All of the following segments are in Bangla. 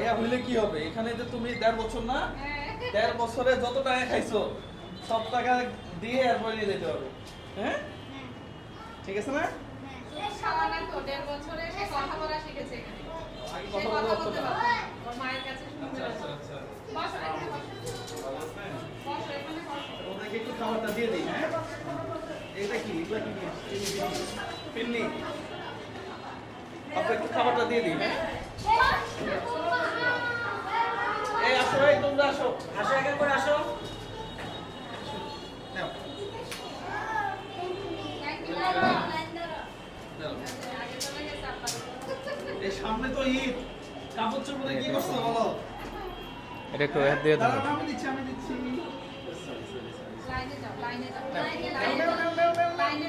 কি হবে? এখানে যে তুমি দেড় বছর না দেড় বছরে যত টাকা খাইছো সব টাকা দিয়ে এরপরে নিয়ে যেতে হবে। হ্যাঁ? ঠিক আছে না? একটু খাবারটা দিয়ে দিই হ্যাঁ? এটা কি? এগুলা কি পিন্নি। আপনি একটু খাবারটা দিয়ে দিই হ্যাঁ। আসো এই তোমরা আসো। আসো একা করে আসো। এই সামনে তো ঈদ। কাপড় চোপড়ে কি করছ বলো? এটা একটু এর দিয়ে দেবো আমি দিচ্ছি আমি দিচ্ছি। লাইনে যাও, যাও।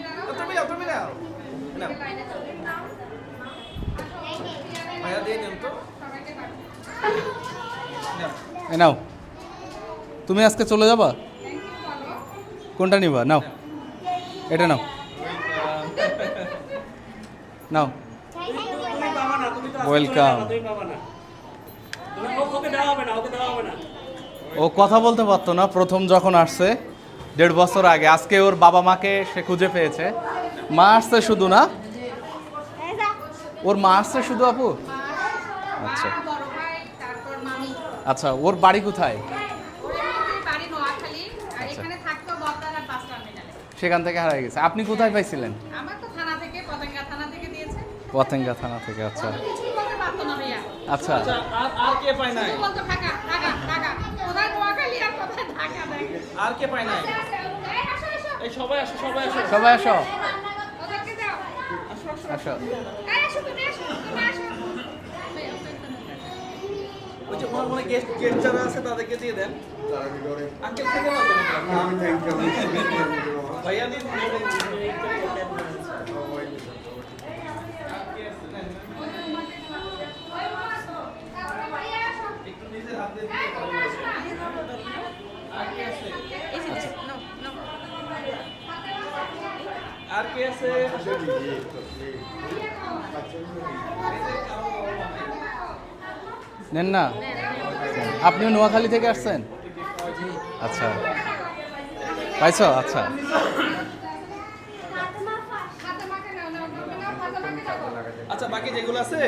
যাও। তুমি তুমি যাও। ভাইয়া দিয়ে দিন তো। সবাইকে এ নাও। তুমি আজকে চলে যাবা। কোনটা নিবা? নাও। এটা নাও। নাও। তুমি ও- কথা বলতে পারতো না। প্রথম যখন আসছে দেড় বছর আগে। আজকে ওর বাবা মাকে সে খুঁজে পেয়েছে। মা আসছে শুধু না? ওর মা আসছে শুধু আপু? আচ্ছা। মা, বড় ভাই, তারপর মামি। আচ্ছা ওর বাড়ি কোথায়? ওর এমনিতেই বাড়ি নোয়াখালী, আর আচ্ছা। সেখান থেকে হারিয়ে গেছে। আপনি কোথায় পাইছিলেন? আমার থানা থেকে পতেঙ্গা থানা থেকে দিয়েছে। পতেঙ্গা থানা থেকে আচ্ছা। আচ্ছা। আচ্ছা আর কে পায় নাই? শুধু বলতো ঢাকা ঢাকা ঢাকা। কোথায় নোয়াখালী আর কে পায় নাই? এই। সবাই আসো সবাই আসো। সবাই আসো। আসো আসো। ওনার মনে গেস্ট গেস্ট যারা আছে তাদেরকে দিয়ে দেন। আঙ্কেল থেকে ভাইয়া দিন তারপরে ভাইয়া নাও। আর কে আছে? নেন না। আপনিও নোয়াখালী থেকে আসছেন? আচ্ছা। পাইছো? আচ্ছা। আচ্ছা বাকি যেগুলো আছে